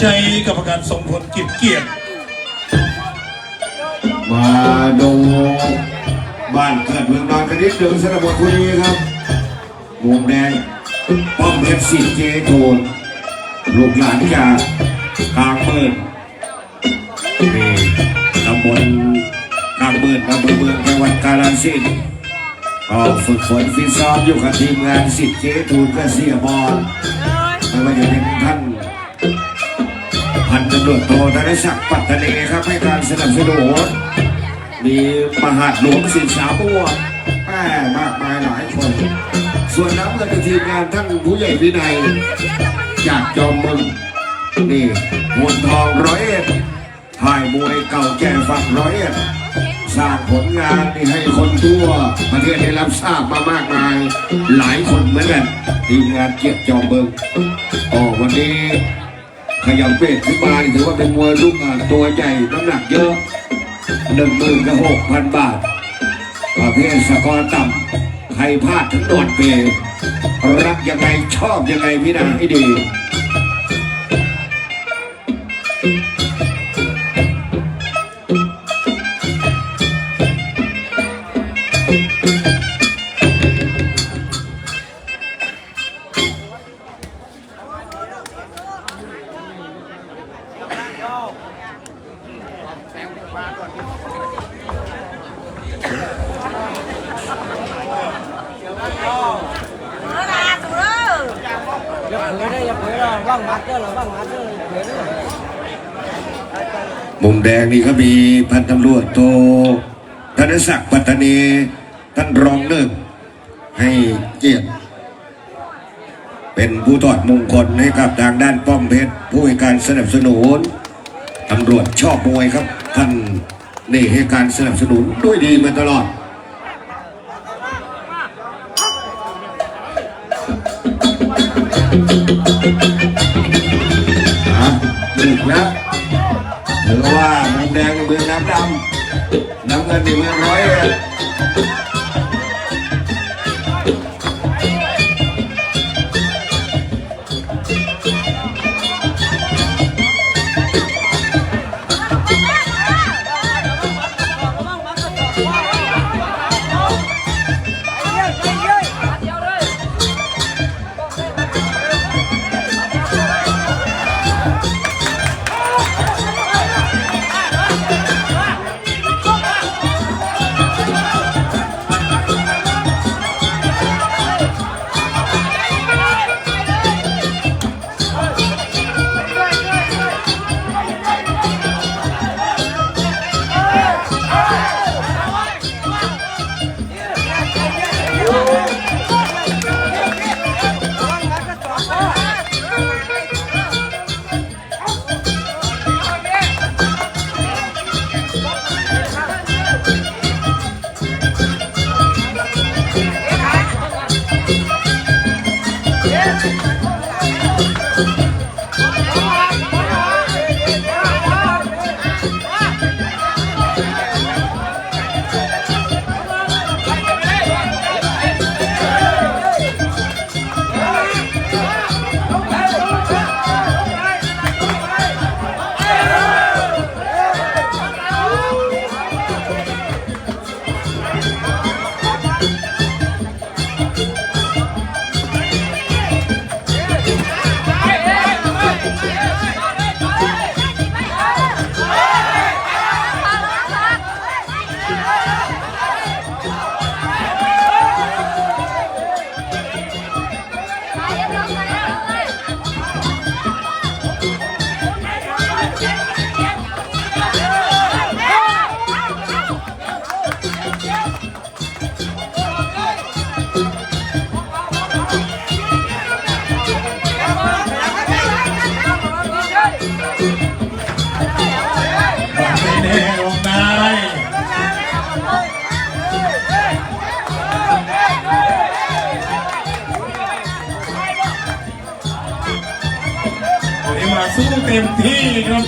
ใช้กรรมการทรงพลกิจเกียรติมาดูบ้านเกิดเมืองนอนกันนิดหนึ่งสรับบทคุยครับวงแดงป้อมเพชรสิเจโทนลูกหลานจากกลางเมืองนี่ตำบลกลางเมืองอำเภอเมืองจังหวัดกาฬสินธุ์ก็ฝึกฝนฟิตซ้อมอยู่กับทีมงานสิทธิ์เจทูนก็เสียบอลไม่ว่าจะเป็นท่าน พันตำรวจโทธนศักดิ์ปัตตานีครับให้การสนับสนุนมีมหาหลวงศิษย์สาบัวแม่มากมายหลายคน ส่วนน้ำเงินเป็นทีมงานท่านผู้ใหญ่วินัยจากจอมมึงนี่มวลทองร้อยเอ็ดถ่ายมวยเก่าแก่ฝั่งร้อยเอ็ดสร้างผลงานนี่ให้คนทั่ว ประเทศได้รับทราบมามากมาย หลายคนเหมือนกันทีมงานเกียรติจอมเบิงอ๋อวันนี้ ขยับเวทขึ้นมาถือว่าเป็นมวยลูกอ่านตัวใหญ่น้ำหนักเยอะหนึ่งหมื่นกับหกพันบาทประเภทสกอร์ต่ำใครพลาดถึงโดนเปย์รักยังไงชอบยังไงพี่นาให้ดี มแดงนี่ก็มีพันตำรวจโทธนศักดิ์ปัตตานีท่านรองหนึ่งให้เกียรติเป็นผู้ตอดมงคลให้กับทางด้านป้อมเพชร ผู้ให้การสนับสนุนตำรวจชอบมวยครับ ท่านนี่ให้การสนับสนุนด้วยดีมาตลอดอะดึกแล้ว ถือว่ามุมแดงในเมืองน้ำดำน้ำเงินในเมืองร้อย ต็มที่ครับ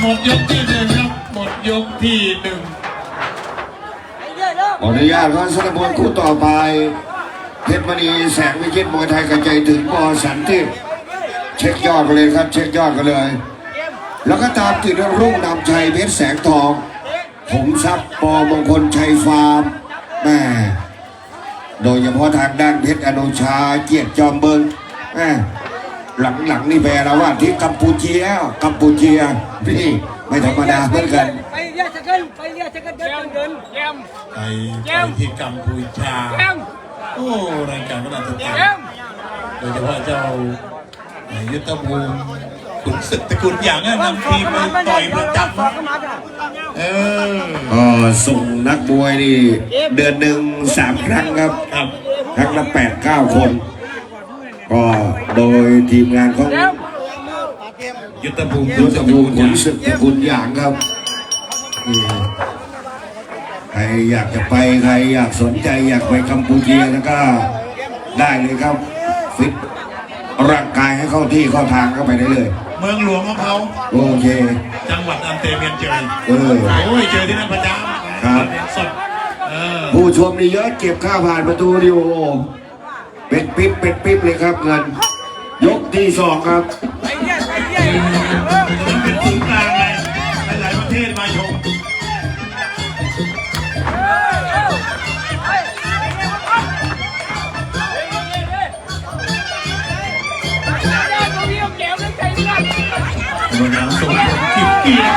หมดยกที่หนึ่งครับหมดยกที่หนึ่งอนุญาตท่านสนพลคู่ต่อไป เพชรมณีแสงวิจิตรมวยไทยกระจายถึงปอสันติเช็คยอดกันเลยครับ เช็คยอดกันเลย แล้วก็ตามติดรุ่งนำชัยเพชรแสงทอง ผมทรัพย์ปอมงคลชัยฟาร์มแม่โดยเฉพาะทางด้านเพชรอนุชาเกียรติจอมเบิงแม่หลังๆนี่แปลแล้วว่าที่กัมพูเชียกัมพูเชียพี่ไม่ธรรมดาเหมือนกันไปเรียกจะกันไปเรียกจะกันเดินเดินเยี่ยมไปไปที่กัมพูชาเยี่ยม โอ้รายการก็น่าติดตามเยี่ยมโดยเฉพาะเจ้ายุทธภูมิขุนศึกตระกูลอย่างนั้นนำทีมไปต่อยประจำสอนะงก็มาจ้ะเออก็ส่งนักมวยนี่ เดือนหนึ่งสามครั้งครับครับครั้งละแปดเก้าคน ก็โดยทีมงานของยุทธภูมิยุทธภูมิขุนศึกตระกุลอย่างครับนี่ใคร อยากจะไปใครอยากสนใจอยากไปกัมพูเชียแล้วก็ได้เลยครับฟิตร่างกายให้เข้าที่เข้าทางเข้าไปได้เลย เมืองหลวงของเขาโอเค จังหวัดอันเตเมียนเจยเออ โอ้ยเจอที่นั่นประจำครับ สดเออผู้ชมนี่เยอะเก็บค่าผ่านประตูดิโอเป็นปิ๊บเป็นปิ๊บเลยครับเงิน ยกที่สองครับไปเรียกไปเรียกมันเป็นศูนย์กลาง กรรมการส่งผลเกียว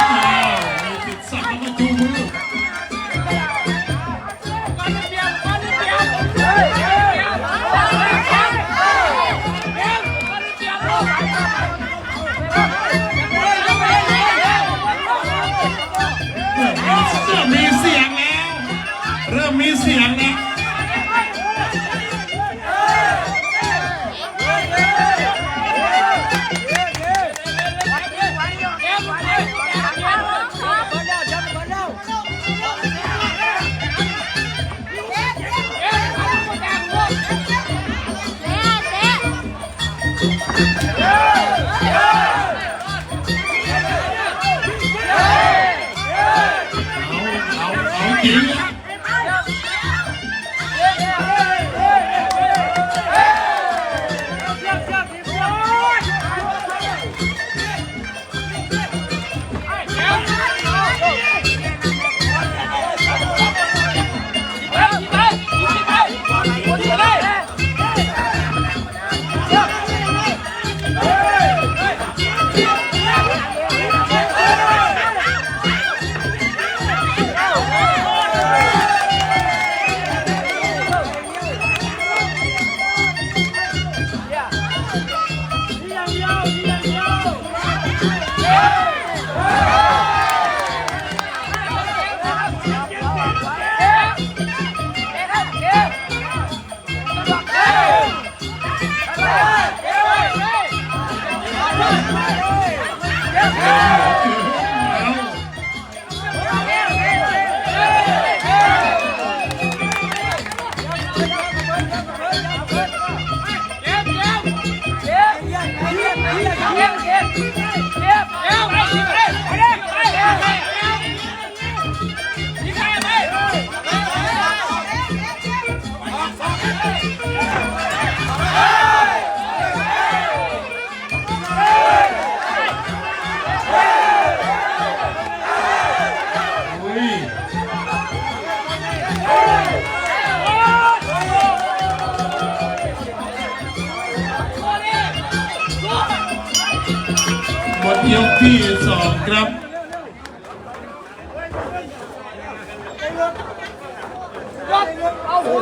ยกที่สองครับ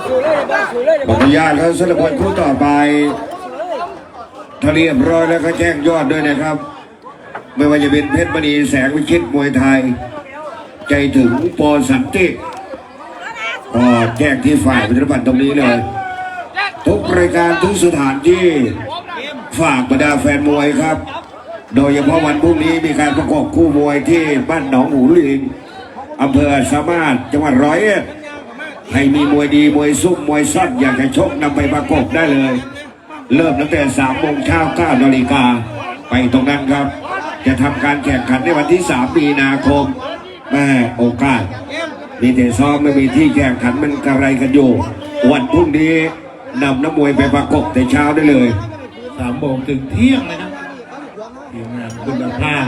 สู้เลยบ้าเลยขออนุญาตครับสำหรับคนคู่ต่อไปถ้าเรียบร้อยแล้วก็แจ้งยอดด้วยนะครับ ไม่ว่าจะเป็นเพชรมณีแสงวิชิตมวยไทย ใจถึงปอสันติก็แจ้งที่ฝ่ายปฏิบัติตรงนี้เลยทุกรายการทุกสถานที่ฝากบรรดาแฟนมวยครับ โดยเฉพาะวันพรุ่งนี้มีการประกอบคู่มวยที่บ้านหนองหูลิงอำเภอสามารถจังหวัดร้อยเอ็ดให้มีมวยดีมวยซุ่มมวยซ่อนอยากจะชกนำไปประกบได้เลย เริ่มตั้งแต่สามโมงเช้าเก้านาฬิกาไปตรงนั้นครับ จะทำการแข่งขันในวันที่3มีนาคมแม่โอกาสมีแต่ซ้อมไม่มีที่แข่งขันมันกระไรกันอยู่ วันพรุ่งนี้นำน้ำมวยไปประกบแต่เช้าได้เลยสามโมงถึงเที่ยงเลยครับ คุณภาพ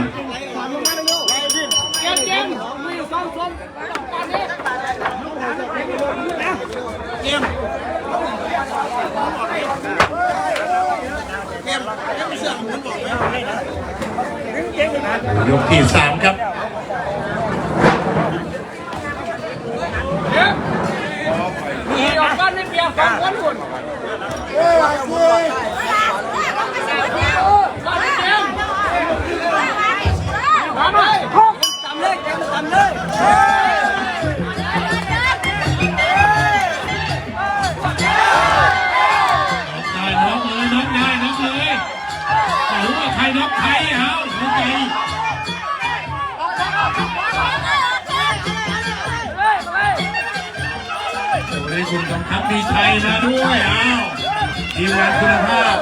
ยกที่สามครับมีออกก้อนไม่เปียกสองคนหุ่น น็อกเลยน็อกได้น็อกเลยไม่รู้ว่าใครน็อกใครเอาหัวใจโอ้ได้คุณกำทัพมีชัยมาด้วยเอาทีมงานคุณภาพ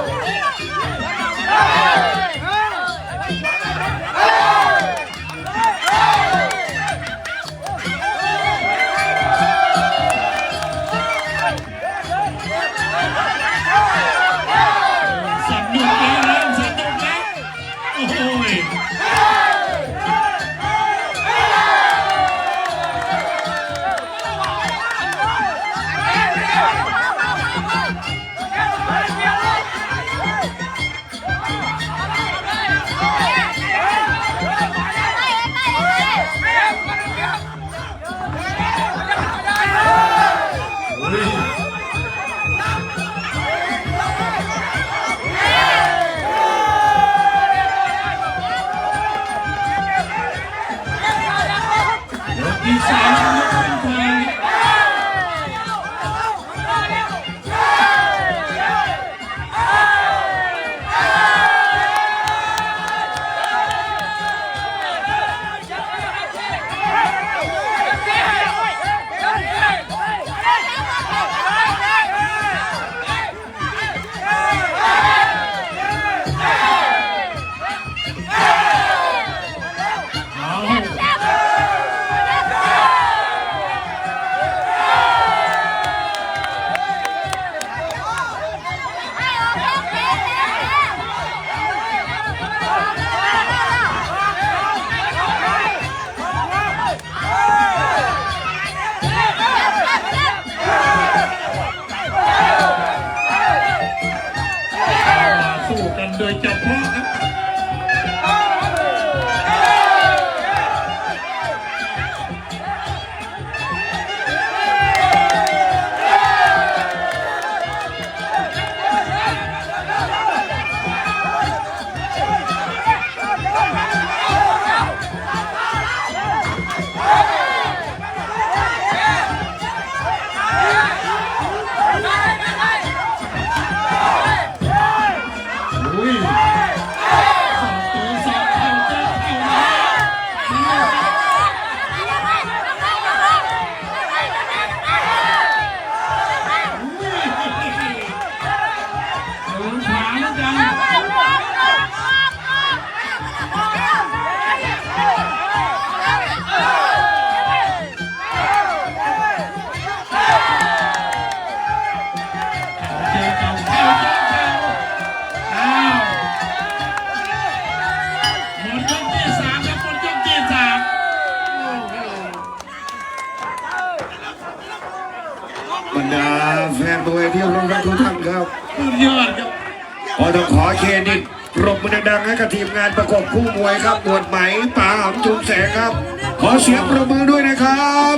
ต้องขอเครดิตปรบมือดังๆให้กับทีมงานประกบคู่มวยครับหมวดไหมป่าหำจุมแสงครับ ขอเสียงปรบมือด้วยนะครับ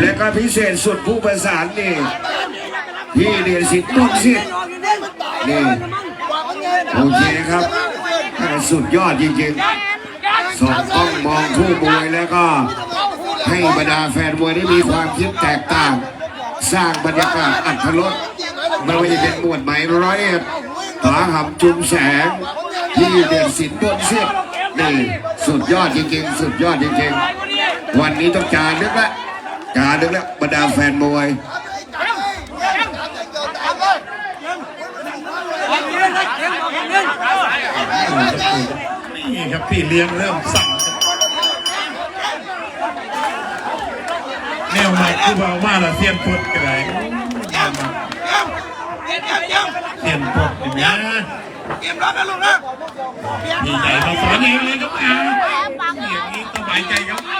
และก็พิเศษสุดผู้ประสานนี่พี่เดียนสิทธิ์ต้นสิทธิ์นี่โอเคครับสุดยอดจริงๆสองต้องมองคู่มวยแล้วก็ ให้บรรดาแฟนมวยได้มีความคิดแตกต่าง สร้างบรรยากาศอัธรส ไม่ว่าจะเป็นหมวดไหมร้อยเอ็ดผาหำจุมแสงที่เด่นสินต้นเสียนี่สุดยอดจริงๆ สุดยอดจริงๆ วันนี้ต้องจารึกละจารึกละบรรดาแฟนมวยนี่ครับพี่เลี้ยงเริ่มสั่งแนวใหม่คือเบามาละเสียนพุดกันเลย เสียนพดอย่างนี้พี่ใหญ่มาสอนเองเลยครับอาอย่างนี้สบายใจครับ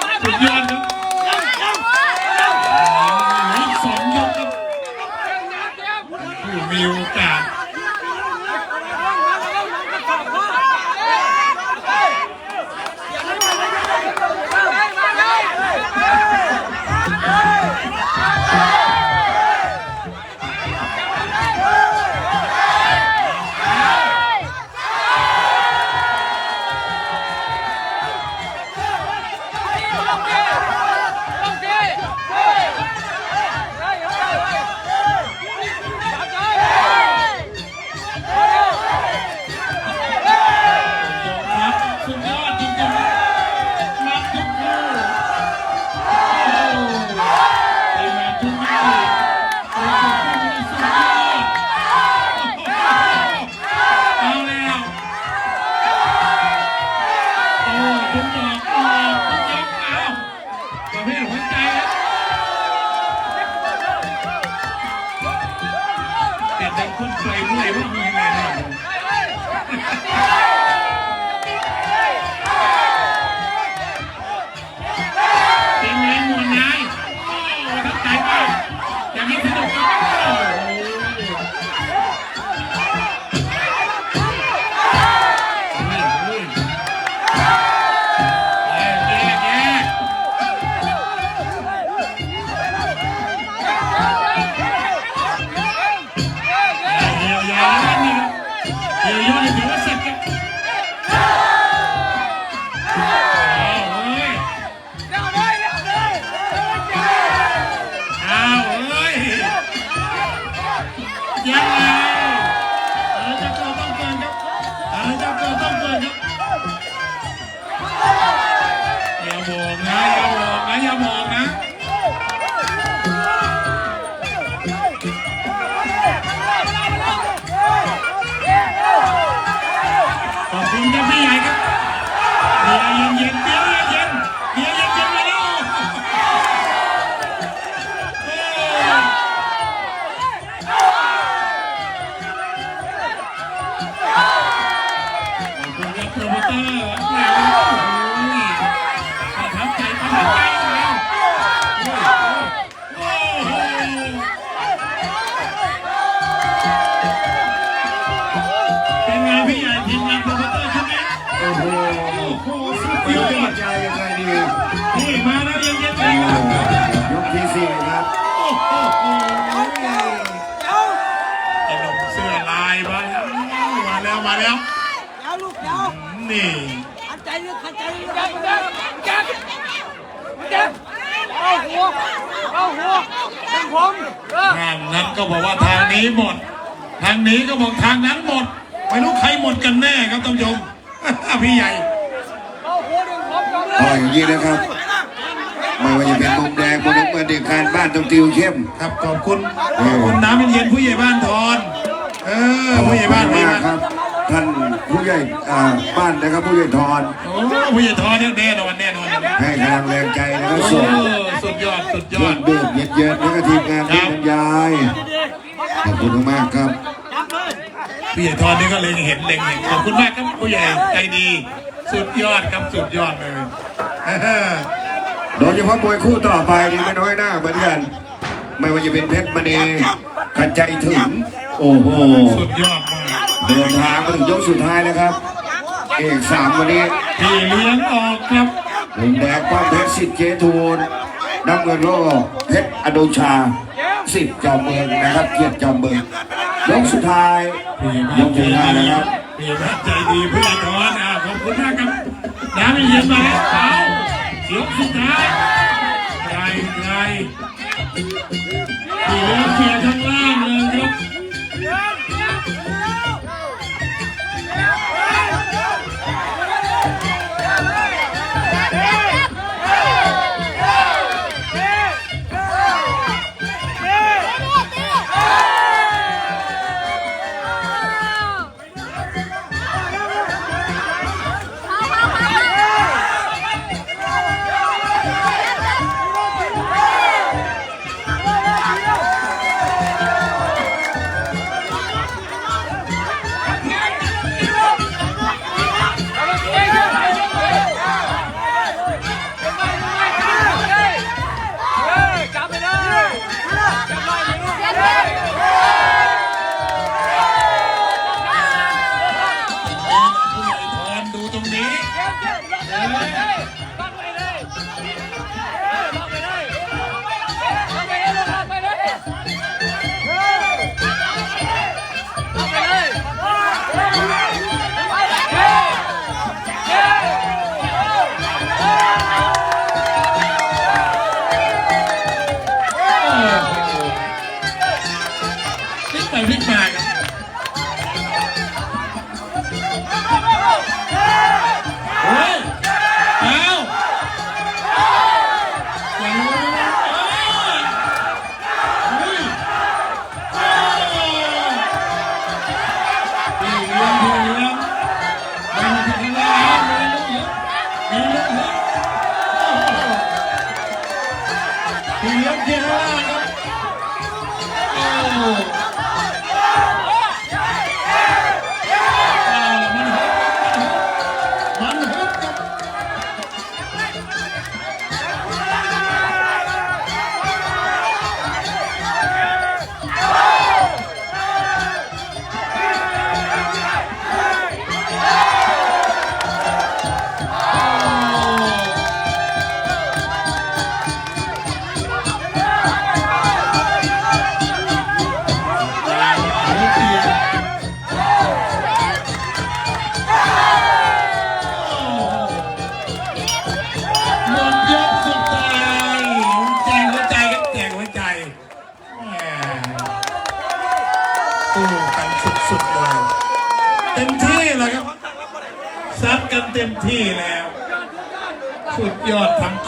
มาแล้วมาแล้วยาวลูกยาวนี่ขันใจลึกขันใจลึกจับจับจับจับเอาหัวเอาหัวเป็นผมเออทางนั้นก็บอกว่าทางนี้หมด ทางนี้ก็บอกทางนั้นหมดไม่รู้ใครหมดกันแน่ครับท่านผู้ชมพี่ใหญ่เอาหัวเป็นผมจบเลต่อยอย่างนี้นะครับไม่ว่าจะเป็นมุมแดงมุมน้ำเงินดีการบ้านต้องติวเข้มครับขอบคุณขอบคุณน้ำเย็นๆผู้ใหญ่บ้านทอน เออผู้ใหญ่บ้านผู้ใหญ่มากคบ้ารันบ ท่านผู้ใหญ่อ่าบ้านนะครับผู้ใหญ่ทอนโอ้ผู้ใหญ่ทอนเนี่ยแน่นอนแน่นอนให้กำลังแรงใจแล้วก็โอ้ส่งสุดยอดสุดยเครื่อองดดื่มเย็นๆแล้วก็ทีมงานที่บรรยายขอบคุณมากๆครับผู้ใหญ่ทอนนี่ก็เล็งเห็นเล็งเห็นขอบคุณมากครับผู้ใหญ่ใจดี สุดยอดครับสุดยอดเลยโดยเฉพาะมวยคู่ต่อไปนี่ไม่น้อยหน้าเหมือนกัน ไม่ว่าจะเป็นเพชรมณีกันใจถึง โอ้โห สุดยอดมาก เดินทางมาถึงยกสุดท้ายแล้วครับ เอกสามวันนี้พี่เลี้ยงออกครับมุมแดงป้อมเพชรสิทธิ์เจทูนน้ำเงินโลเพชรอโดชาสิทธิ์จอมเมืองนะครับเกียรติจอมเมืองยกสุดท้ายพี่ยบ้ากนใจสุดท้ายดีนะครับพี่บ้านใจดีผู้ใหญ่ทอนอะขอบคุณมากครับน้ำเย็นมาแล้วเอายกสุดท้ายใครใครพี่เลี้ยงเขียร์ข้างล่างเลย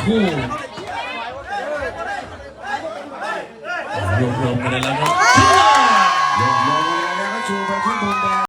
อ